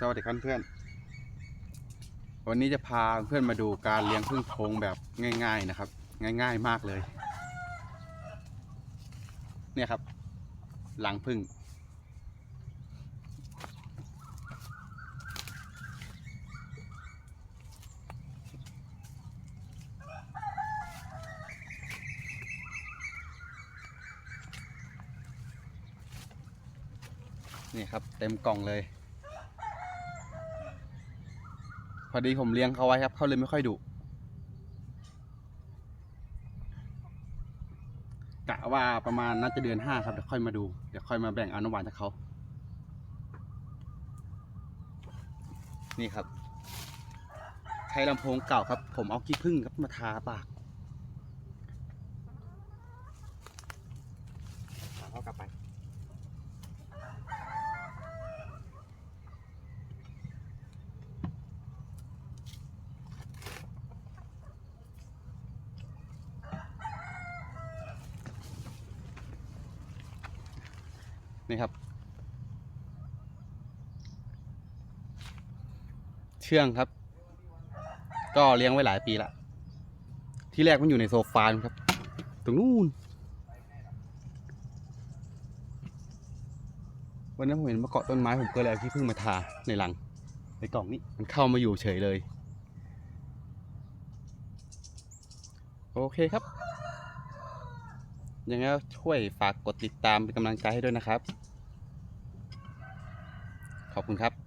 สวัสดีครับเพื่อน วันนี้จะพาเพื่อนมาดูการเลี้ยงพึ่งโพงแบบง่าย ๆนะครับ ง่าย ๆมากเลย เนี่ยครับ หลังพึ่ง นี่ครับ เต็มกล่องเลย พอดีผมเลี้ยงเขาไว้ครับเขาเลยไม่ค่อยดุกะว่าประมาณน่าจะเดือนห้าครับเดี๋ยวค่อยมาดูเดี๋ยวค่อยมาแบ่งเอาน้ำหวานจากเขานี่ครับ ใช้ลำโพงเก่าครับ ผมเอาขี้ผึ้งครับมาทาปาก เขากลับไป นี่ครับ เชื่องครับ ก็เลี้ยงไว้หลายปีละที่แรกมันอยู่ในโซฟาครับ ตรงนู้นวันนั้นผมเห็นมาเกาะต้นไม้ผมก็เลยเอาขี้ผึ้งมาทาในหลัง ในกล่องนี้มันเข้ามาอยู่เฉยเลย โอเคครับ ยังไงช่วยฝากกดติดตามเป็นกำลังใจให้ด้วยนะครับ ขอบคุณครับ